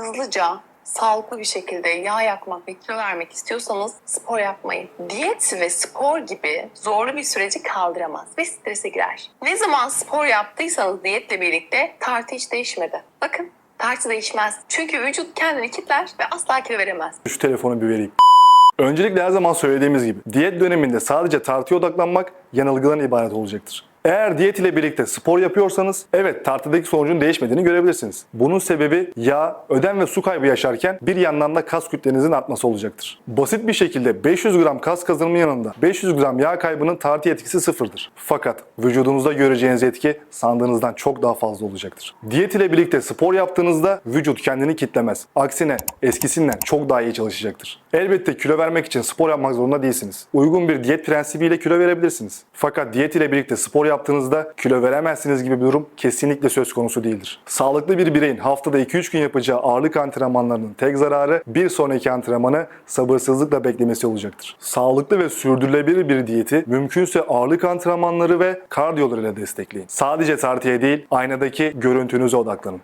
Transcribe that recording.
hızlıca sağlıklı bir şekilde yağ yakmak ve kilo vermek istiyorsanız spor yapmayın. Diyet ve spor gibi zorlu bir süreci kaldıramaz ve strese girer. Ne zaman spor yaptıysanız diyetle birlikte tartı hiç değişmedi. Bakın tartı değişmez. Çünkü vücut kendini kitler ve asla kilo veremez. Şu telefonu bir vereyim. Öncelikle her zaman söylediğimiz gibi diyet döneminde sadece tartıya odaklanmak yanılgıdan ibaret olacaktır. Eğer diyet ile birlikte spor yapıyorsanız evet tartıdaki sonucun değişmediğini görebilirsiniz. Bunun sebebi yağ, ödem ve su kaybı yaşarken bir yandan da kas kütlenizin artması olacaktır. Basit bir şekilde 500 gram kas kazanımı yanında 500 gram yağ kaybının tartı etkisi sıfırdır. Fakat vücudunuzda göreceğiniz etki sandığınızdan çok daha fazla olacaktır. Diyet ile birlikte spor yaptığınızda vücut kendini kitlemez. Aksine eskisinden çok daha iyi çalışacaktır. Elbette kilo vermek için spor yapmak zorunda değilsiniz. Uygun bir diyet prensibiyle kilo verebilirsiniz. Fakat diyet ile birlikte spor yaptığınızda kilo veremezsiniz gibi bir durum kesinlikle söz konusu değildir. Sağlıklı bir bireyin haftada 2-3 gün yapacağı ağırlık antrenmanlarının tek zararı bir sonraki antrenmanı sabırsızlıkla beklemesi olacaktır. Sağlıklı ve sürdürülebilir bir diyeti mümkünse ağırlık antrenmanları ve kardiyolarıyla destekleyin. Sadece tartıya değil aynadaki görüntünüze odaklanın.